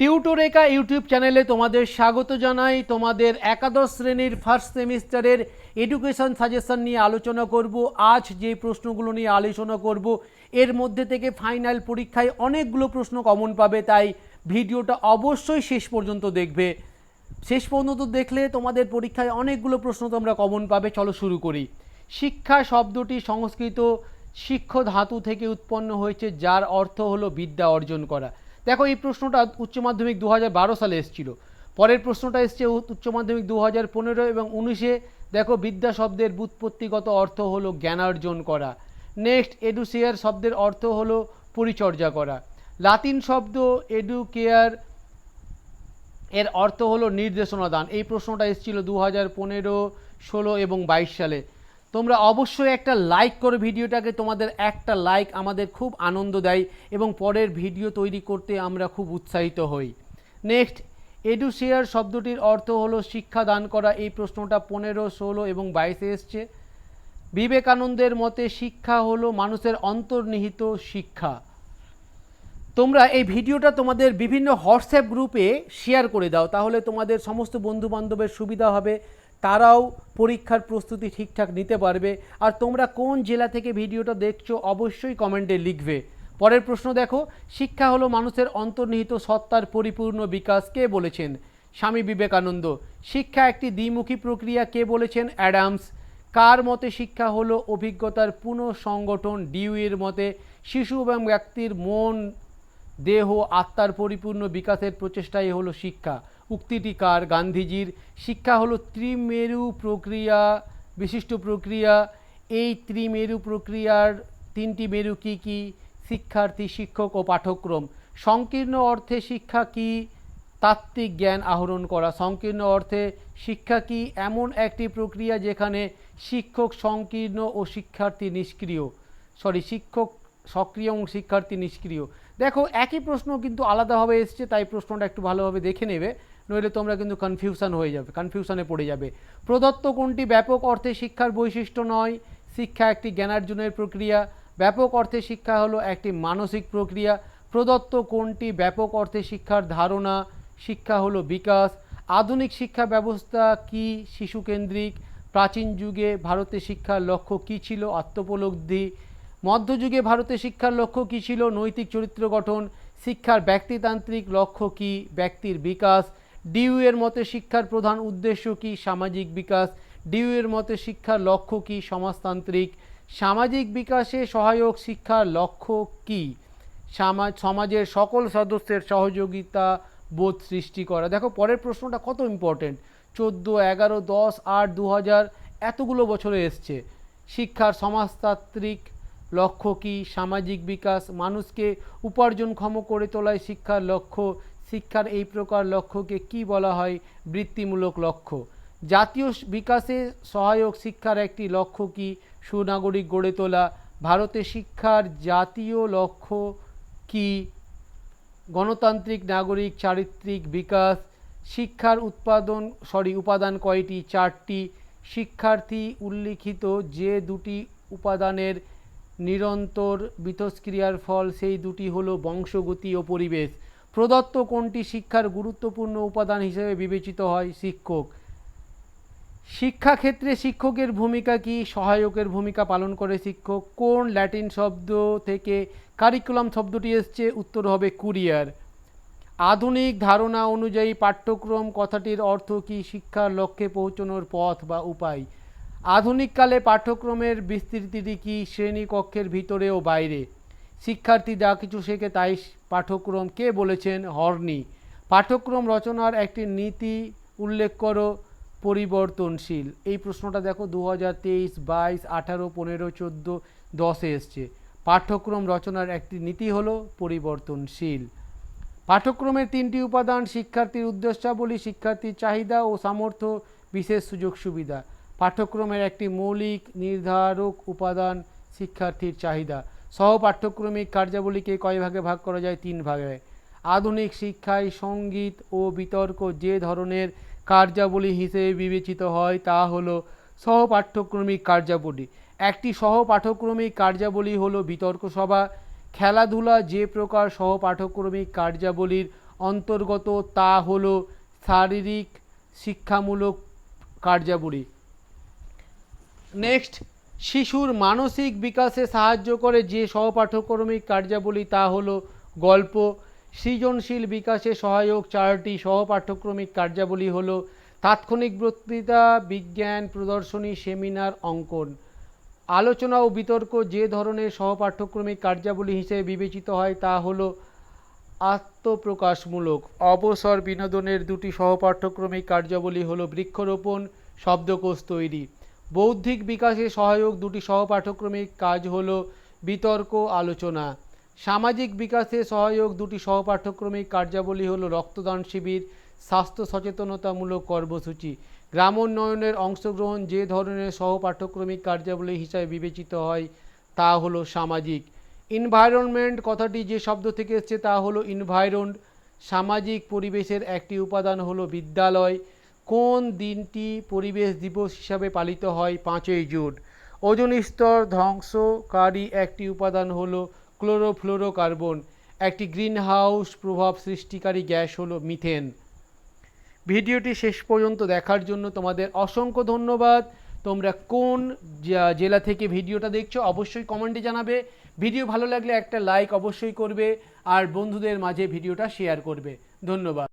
টিউটোরেকা YouTube চ্যানেলে তোমাদের স্বাগত জানাই। তোমাদের একাদশ শ্রেণির ফার্স্ট সেমিস্টারের এডুকেশন সাজেশন নিয়ে আলোচনা করব। আজ যে প্রশ্নগুলো নিয়ে আলোচনা করব, এর মধ্যে থেকে ফাইনাল পরীক্ষায় অনেকগুলো প্রশ্ন কমন পাবে, তাই ভিডিওটা অবশ্যই শেষ পর্যন্ত দেখবে। শেষ পর্যন্ত দেখলে তোমাদের পরীক্ষায় অনেকগুলো প্রশ্ন তোমরা কমন পাবে। চলো শুরু করি। শিক্ষা শব্দটি সংস্কৃত শিক্ষ ধাতু থেকে উৎপন্ন হয়েছে, যার অর্থ হলো বিদ্যা অর্জন করা। দেখো, এই প্রশ্নটা উচ্চ মাধ্যমিক দু হাজার বারো সালে এসেছিল। পরের প্রশ্নটা এসছে উচ্চ মাধ্যমিক দু হাজার পনেরো এবং উনিশে দেখো, বিদ্যা শব্দের ব্যুৎপত্তিগত অর্থ হলো জ্ঞানার্জন করা। নেক্সট এডুসিয়ার শব্দের অর্থ হলো পরিচর্যা করা। লাতিন শব্দ এডুকেয়ার এর অর্থ হলো নির্দেশনা দান এই প্রশ্নটা এসেছিল দু হাজার পনেরো, ষোলো এবং বাইশ সালে। তোমরা অবশ্যই একটা লাইক করো ভিডিওটাকে। তোমাদের একটা লাইক আমাদের খুব আনন্দ দেয় এবং পরের ভিডিও তৈরি করতে আমরা খুব উৎসাহিত হই। নেক্সট এডুশেয়ার শব্দটির অর্থ হলো শিক্ষা দান করা। এই প্রশ্নটা পনেরো, ষোলো এবং বাইশে এসছে। বিবেকানন্দের মতে শিক্ষা হলো মানুষের অন্তর্নিহিত শিক্ষা। তোমরা এই ভিডিওটা তোমাদের বিভিন্ন হোয়াটসঅ্যাপ গ্রুপে শেয়ার করে দাও। তাহলে তোমাদের সমস্ত বন্ধু বান্ধবের সুবিধা হবে। তারাও পরীক্ষার প্রস্তুতি ঠিকঠাক নিতে পারবে। আর তোমরা কোন জেলা থেকে ভিডিওটা দেখছ অবশ্যই কমেন্টে লিখবে। পরের প্রশ্ন দেখো, শিক্ষা হলো মানুষের অন্তর্নিহিত সত্তার পরিপূর্ণ বিকাশ কে বলেছেন? স্বামী বিবেকানন্দ। শিক্ষা একটি দ্বিমুখী প্রক্রিয়া কে বলেছেন? অ্যাডামস। কার মতে শিক্ষা হলো অভিজ্ঞতার পুনঃসংগঠন? ডিউয়ের মতে শিশু এবং ব্যক্তির মন, দেহ, আত্মার পরিপূর্ণ বিকাশের প্রচেষ্টাই হলো শিক্ষা। উক্তিটি কার গান্ধীজির, শিক্ষা হলো ত্রিমেরু প্রক্রিয়া, বিশিষ্ট প্রক্রিয়া। এই ত্রিমেরু প্রক্রিয়ার তিনটি মেরু কি কি? শিক্ষার্থী, শিক্ষক ও পাঠক্রম সংকীর্ণ অর্থে শিক্ষা কি? তাত্ত্বিক জ্ঞান আহরণ করা। সংকীর্ণ অর্থে শিক্ষা কি? এমন একটি প্রক্রিয়া যেখানে শিক্ষক সংকীর্ণ ও শিক্ষার্থী নিষ্ক্রিয়। সরি, শিক্ষক সক্রিয় এবং শিক্ষার্থী নিষ্ক্রিয়। দেখো, একই প্রশ্ন কিন্তু আলাদাভাবে এসছে, তাই প্রশ্নটা একটু ভালোভাবে দেখে নেবে। নইলে তোমরা কিন্তু কনফিউশন হয়ে যাবে কনফিউশনে পড়ে যাবে। প্রদত্ত কোনটি ব্যাপক অর্থে শিক্ষার বৈশিষ্ট্য নয়, শিক্ষা একটি জ্ঞানার্জনের প্রক্রিয়া। ব্যাপক অর্থে শিক্ষা হলো একটি মানসিক প্রক্রিয়া। প্রদত্ত কোনটি ব্যাপক অর্থে শিক্ষার ধারণা? শিক্ষা হলো বিকাশ। আধুনিক শিক্ষা ব্যবস্থা কি? শিশুকেন্দ্রিক প্রাচীন যুগে ভারতে শিক্ষার লক্ষ্য কী ছিল? আত্মোপলব্ধি। মধ্যযুগে ভারতে শিক্ষার লক্ষ্য কী ছিল? নৈতিক চরিত্র গঠন। শিক্ষার ব্যক্তিতান্ত্রিক লক্ষ্য কী? ব্যক্তির বিকাশ। ডিউ এর মতে শিক্ষার প্রধান উদ্দেশ্য কী? সামাজিক বিকাশ। ডিউ এর মতে শিক্ষার লক্ষ্য কী? সমাজতান্ত্রিক। সামাজিক বিকাশে সহায়ক শিক্ষার লক্ষ্য কী? সমাজ সমাজের সকল সদস্যের সহযোগিতা বোধ সৃষ্টি করা। দেখো, পরের প্রশ্নটা কত ইম্পর্টেন্ট চোদ্দ, এগারো, দশ, আট দু হাজার এতগুলো বছরে এসছে। শিক্ষার সমাজতান্ত্রিক লক্ষ্য কী? সামাজিক বিকাশ। মানুষকে উপার্জনক্ষম করে তোলায় শিক্ষার লক্ষ্য শিক্ষার এই প্রকার লক্ষ্যকে কি বলা হয়? বৃত্তিমূলক লক্ষ্য। জাতীয় বিকাশে সহায়ক শিক্ষার একটি লক্ষ্য কি? সুনাগরিক গড়ে তোলা। ভারতে শিক্ষার জাতীয় লক্ষ্য কি? গণতান্ত্রিক, নাগরিক, চারিত্রিক বিকাশ। শিক্ষার উৎপাদন, সরি, উপাদান কয়টি? চারটি। শিক্ষার্থী উল্লিখিত যে দুটি উপাদানের নিরন্তর বিতস্ক্রিয়ার ফল, সেই দুটি হলো বংশগতি ও পরিবেশ। প্রদত্ত কোনটি শিক্ষার গুরুত্বপূর্ণ উপাদান হিসেবে বিবেচিত হয়? শিক্ষক। শিক্ষাক্ষেত্রে শিক্ষকের ভূমিকা কি? সহায়কের ভূমিকা পালন করে শিক্ষক। কোন ল্যাটিন শব্দ থেকে কারিকুলাম শব্দটি এসছে? উত্তর হবে কুরিয়ার। আধুনিক ধারণা অনুযায়ী পাঠ্যক্রম কথাটির অর্থ কি? শিক্ষার লক্ষ্যে পৌঁছানোর পথ বা উপায়। আধুনিককালে পাঠ্যক্রমের বিস্তৃতিটি কি? শ্রেণীকক্ষের ভিতরে ও বাইরে। শিক্ষার্থী যা কিছু শেখে তাই পাঠ্যক্রম কে বলেছেন হর্নি? পাঠ্যক্রম রচনার একটি নীতি উল্লেখ করো, পরিবর্তনশীল। এই প্রশ্নটা দেখো দু হাজার তেইশ, বাইশ, আঠারো, পনেরো, চোদ্দ, দশে এসছে। পাঠ্যক্রম রচনার একটি নীতি হলো পরিবর্তনশীল। পাঠ্যক্রমের তিনটি উপাদান, শিক্ষার্থীর উদ্দেশ্যাবলী, শিক্ষার্থীর চাহিদা ও সামর্থ্য, বিশেষ সুযোগ সুবিধা। পাঠ্যক্রমের একটি মৌলিক, নির্ধারক উপাদান, শিক্ষার্থীর চাহিদা। সহ পাঠ্যক্রমিক কার্যাবলীকে কয় ভাগে ভাগ করা যায়? তিন ভাগে। আধুনিক শিক্ষায় সংগীত ও বিতর্ক যে ধরনের কার্যাবলী হিসেবে বিবেচিত হয়, তা হলো সহ পাঠ্যক্রমিক কার্যাবলী। একটি সহ পাঠ্যক্রমিক কার্যাবলী হলো বিতর্ক সভা। খেলাধুলা যে প্রকার সহ পাঠ্যক্রমিক কার্যাবলীর অন্তর্গত, তা হলো শারীরিক শিক্ষামূলক কার্যাবলী। নেক্সট শিশুর মানসিক বিকাশে সাহায্য করে যে সহপাঠ্যক্রমিক কার্যাবলী তা হল গল্প, সৃজনশীল বিকাশে সহায়ক চারটি সহপাঠ্যক্রমিক কার্যাবলী হল তাৎক্ষণিক বক্তৃতা, বিজ্ঞান, প্রদর্শনী, সেমিনার, অঙ্কন। আলোচনা ও বিতর্ক যে ধরনের সহপাঠ্যক্রমিক কার্যাবলী হিসেবে বিবেচিত হয় তা হল আত্মপ্রকাশমূলক। অবসর বিনোদনের দুটি সহপাঠ্যক্রমিক কার্যাবলী হল বৃক্ষরোপণ, শব্দকোষ তৈরি। বৌদ্ধিক বিকাশে সহায়ক দুটি সহপাঠ্যক্রমিক কাজ হল বিতর্ক, আলোচনা। সামাজিক বিকাশে সহায়ক দুটি সহপাঠ্যক্রমিক কার্যাবলী হলো রক্তদান শিবির, স্বাস্থ্য সচেতনতামূলক কর্মসূচি। গ্রামোন্নয়নের অংশগ্রহণ যে ধরনের সহপাঠ্যক্রমিক কার্যাবলী হিসাবে বিবেচিত হয়, তা হলো সামাজিক। এনভায়রনমেন্ট কথাটি যে শব্দ থেকে এসছে তা হলো ইনভায়রন সামাজিক পরিবেশের একটি উপাদান হলো বিদ্যালয়। কোন দিনটি পরিবেশ দিবস হিসাবে পালিত হয়? পাঁচই জুন। ওজন স্তর ধ্বংসকারী একটি উপাদান হলো ক্লোরোফ্লোরোকার্বন। একটি গ্রিনহাউস প্রভাব সৃষ্টিকারী গ্যাস হলো মিথেন। ভিডিওটি শেষ পর্যন্ত দেখার জন্য তোমাদের অসংখ্য ধন্যবাদ। তোমরা কোন জেলা থেকে ভিডিওটা দেখছ অবশ্যই কমেন্টে জানাবে। ভিডিও ভালো লাগলে একটা লাইক অবশ্যই করবে আর বন্ধুদের মাঝে ভিডিওটা শেয়ার করবে। ধন্যবাদ।